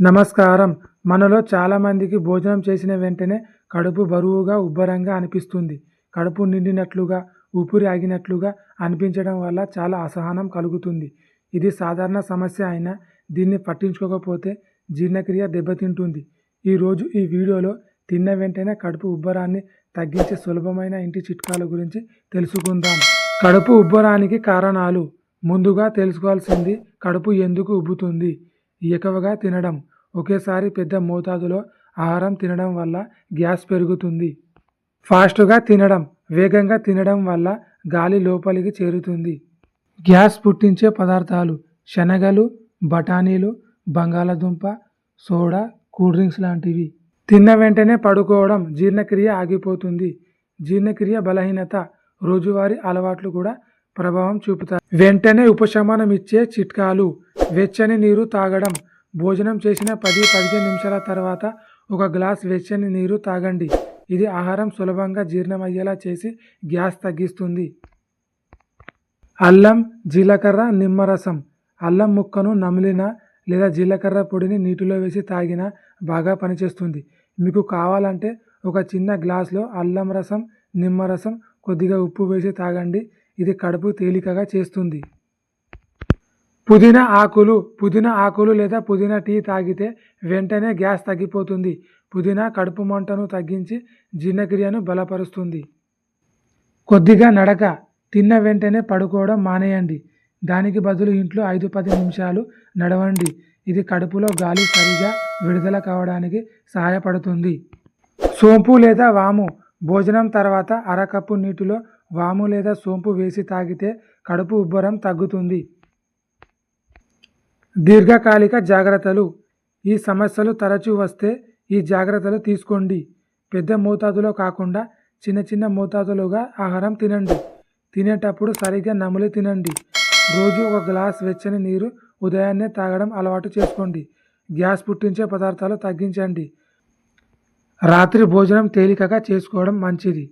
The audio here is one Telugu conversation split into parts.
నమస్కారం. మనలో చాలామందికి భోజనం చేసిన వెంటనే కడుపు బరువుగా ఉబ్బరంగా అనిపిస్తుంది. కడుపు నిండినట్లుగా ఊపిరి ఆగినట్లుగా అనిపించడం వల్ల చాలా అసహనం కలుగుతుంది. ఇది సాధారణ సమస్య అయినా దీన్ని పట్టించుకోకపోతే జీర్ణక్రియ దెబ్బతింటుంది. ఈరోజు ఈ వీడియోలో తిన్న వెంటనే కడుపు ఉబ్బరాన్ని తగ్గించే సులభమైన ఇంటి చిట్కాల గురించి తెలుసుకుందాం. కడుపు ఉబ్బరానికి కారణాలు. ముందుగా తెలుసుకోవాల్సింది కడుపు ఎందుకు ఉబ్బుతుంది? ఎక్కువగా తినడం. ఒకేసారి పెద్ద మోతాదులో ఆహారం తినడం వల్ల గ్యాస్ పెరుగుతుంది. ఫాస్ట్గా తినడం వేగంగా తినడం వల్ల గాలి లోపలికి చేరుతుంది. గ్యాస్ పుట్టించే పదార్థాలు శనగలు బఠానీలు బంగాళదుంప సోడా కూల్ డ్రింక్స్ లాంటివి. తిన్న వెంటనే పడుకోవడం జీర్ణక్రియ ఆగిపోతుంది. జీర్ణక్రియ బలహీనత రోజువారీ అలవాట్లు కూడా ప్రభావం చూపుతాయి. వెంటనే ఉపశమనం ఇచ్చే చిట్కాలు వెచ్చని నీరు తాగడం. భోజనం చేసిన పది పదిహేను నిమిషాల తర్వాత ఒక గ్లాస్ వెచ్చని నీరు తాగండి. ఇది ఆహారం సులభంగా జీర్ణమయ్యేలా చేసి గ్యాస్ తగ్గిస్తుంది. అల్లం జీలకర్ర నిమ్మరసం. అల్లం ముక్కను నమిలిన లేదా జీలకర్ర పొడిని నీటిలో వేసి తాగినా బాగా పనిచేస్తుంది. మీకు కావాలంటే ఒక చిన్న గ్లాస్లో అల్లం రసం నిమ్మరసం కొద్దిగా ఉప్పు వేసి తాగండి. ఇది కడుపు తేలికగా చేస్తుంది. పుదీనా ఆకులు పుదీనా ఆకులు లేదా పుదీనా టీ తాగితే వెంటనే గ్యాస్ తగ్గిపోతుంది. పుదీనా కడుపు మంటను తగ్గించి జీర్ణక్రియను బలపరుస్తుంది. కొద్దిగా నడక తిన్న వెంటనే పడుకోవడం మానేయండి. దానికి బదులు ఇంట్లో ఐదు పది నిమిషాలు నడవండి. ఇది కడుపులో గాలి సరిగా విడుదల కావడానికి సహాయపడుతుంది. సోంపు లేదా వాము భోజనం తర్వాత అరకప్పు నీటిలో వాము లేదా సోంపు వేసి తాగితే కడుపు ఉబ్బరం తగ్గుతుంది. దీర్ఘకాలిక జాగ్రత్తలు. ఈ సమస్యలు తరచూ వస్తే ఈ జాగ్రత్తలు తీసుకోండి. పెద్ద మోతాదులో కాకుండా చిన్న చిన్న మోతాదులుగా ఆహారం తినండి. తినేటప్పుడు సరిగ్గా నములి తినండి. రోజు ఒక గ్లాస్ వెచ్చని నీరు ఉదయాన్నే తాగడం అలవాటు చేసుకోండి. గ్యాస్ పుట్టించే పదార్థాలు తగ్గించండి. రాత్రి భోజనం తేలికగా చేసుకోవడం మంచిది.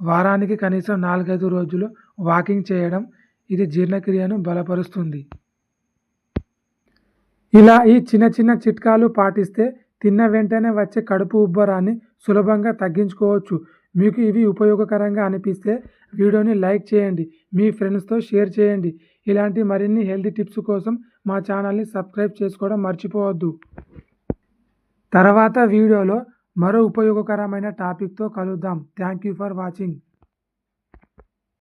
వారానికి కనీసం నాలుగైదు రోజులు వాకింగ్ చేయడం ఇది జీర్ణక్రియను బలపరుస్తుంది. ఇలా ఈ చిన్న చిన్న చిట్కాలు పాటిస్తే తిన్న వెంటనే వచ్చే కడుపు ఉబ్బరాన్ని సులభంగా తగ్గించుకోవచ్చు. మీకు ఇవి ఉపయోగకరంగా అనిపిస్తే వీడియోని లైక్ చేయండి మీ ఫ్రెండ్స్తో షేర్ చేయండి. ఇలాంటి మరిన్ని హెల్తీ టిప్స్ కోసం మా ఛానల్ని సబ్స్క్రైబ్ చేసుకోవడం మర్చిపోవద్దు. తర్వాత వీడియోలో మరో ఉపయోగకరమైన టాపిక్తో కలుద్దాం. Thank you for watching.